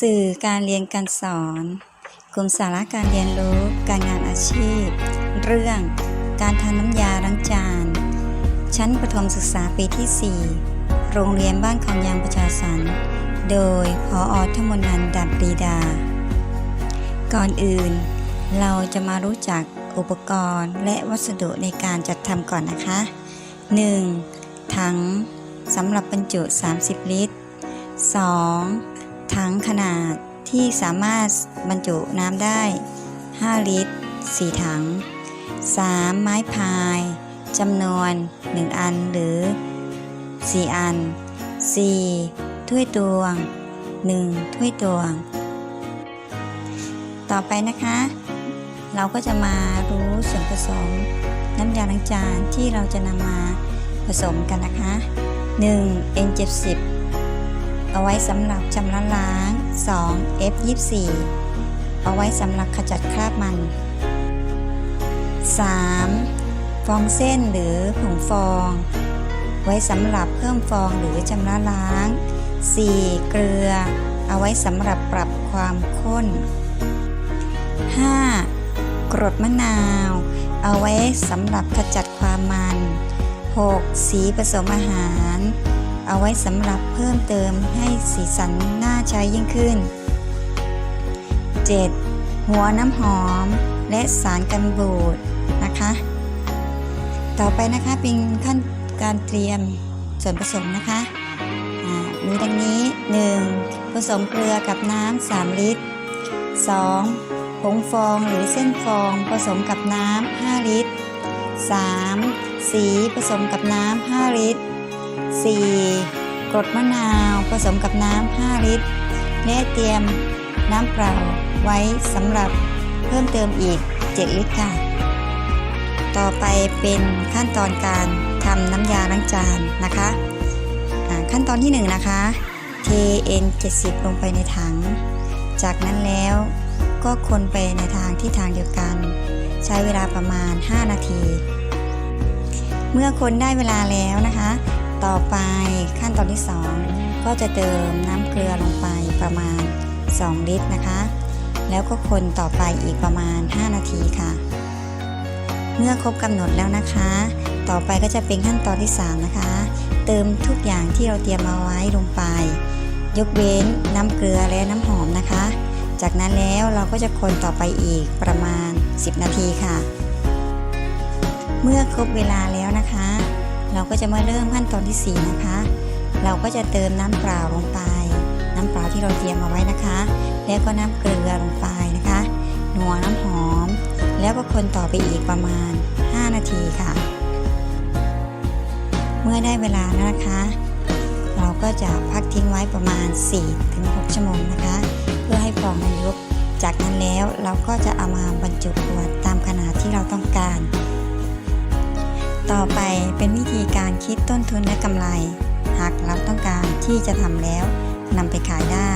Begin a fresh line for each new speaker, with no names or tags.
สื่อการเรียนการสอน กลุ่มสาระการเรียนรู้การงานอาชีพ เรื่องการทำน้ำยาล้างจาน ชั้นประถมศึกษาปีที่ 4 โรงเรียนบ้านคำยางประชาสรรค์โดยพออธมนันดับปรีดา ก่อนอื่น เราจะมารู้จักอุปกรณ์และวัสดุในการจัดทำก่อนนะคะ 1. ถังสำหรับบรรจุ 30 ลิตร 2. ถังขนาดที่สามารถบรรจุน้ำได้ 5 ลิตร 4 ถัง 3. ไม้พายจำนวน 1 อันหรือ 4 อัน 4. ถ้วยตวง 1 ถ้วยตวง ต่อไปนะคะ เราก็จะมารู้ส่วนผสมน้ำยาล้างจานที่เราจะนำมาผสมกันนะคะ 1. N70 เอาไว้สำหรับชำระล้าง 2. F24 เอาไว้สำหรับขจัดคราบมัน 3. ฟองเส้นหรือผงฟอง ไว้สำหรับเพิ่มฟองหรือชำระล้าง 4. เกลือ เอาไว้สำหรับปรับความข้น 5. กรดมะนาว เอาไว้สำหรับขจัดความมัน 6. สีผสมอาหาร เอาไว้สำหรับเพิ่มเติมให้สีสันน่าใช้ยิ่งขึ้น 7. หัวน้ำหอมและสารกันบูดนะคะ ต่อไปนะคะเป็นขั้นการเตรียมส่วนผสมนะคะมีดังนี้ 1. ผสมเกลือกับน้ำ3 ลิตร 2. ผงฟองหรือเส้นฟองผสมกับน้ำ5 ลิตร 3. สีผสมกับน้ำ5ลิตร 4. กรดมะนาวผสมกับน้ำ 5 ลิตร และเตรียมน้ำเปล่าไว้สำหรับเพิ่มเติมอีก 7 ลิตรค่ะ ต่อไปเป็นขั้นตอนการทำน้ำยาล้างจานนะคะอ่าขั้นตอนที่ 1 นะคะเท N70 ลงไปในถัง จากนั้นแล้วก็คนไปในทางที่ทางเดียวกัน ใช้เวลาประมาณ 5 นาที เมื่อคนได้เวลาแล้วนะคะ ต่อไปขั้นตอนที่ 2 ก็จะเติมน้ำเกลือลงไปประมาณ 2 ลิตรนะคะ แล้วก็คนต่อไปอีกประมาณ 5 นาทีค่ะ เมื่อครบกำหนดแล้วนะคะ ต่อไปก็จะเป็นขั้นตอนที่ 3 นะคะ เติมทุกอย่างที่เราเตรียมมาไว้ลงไป ยกเว้นน้ำเกลือและน้ำหอมนะคะ จากนั้นแล้วเราก็จะคนต่อไปอีกประมาณ 10 นาทีค่ะ เมื่อครบเวลาแล้วนะคะ เราก็จะมาเริ่มขั้นตอนที่ 4 นะคะ เราก็จะเติมน้ำเปล่าลงไป น้ำเปล่าที่เราเตรียมมาไว้นะคะ แล้วก็น้ำเกลือลงไปนะคะหัวน้ำหอม แล้วก็คนต่อไปอีกประมาณ 5 นาทีค่ะ เมื่อได้เวลาแล้วนะคะ เราก็จะพักทิ้งไว้ประมาณ 4-6 ชั่วโมงนะคะ เพื่อให้ฟองมันยุบจากนั้นแล้วเราก็จะเอามาบรรจุขวดตามขนาดที่เราต้องการ ต่อไปเป็นวิธีการคิดต้นทุนและกำไร หากเราต้องการที่จะทำแล้วนำไปขายได้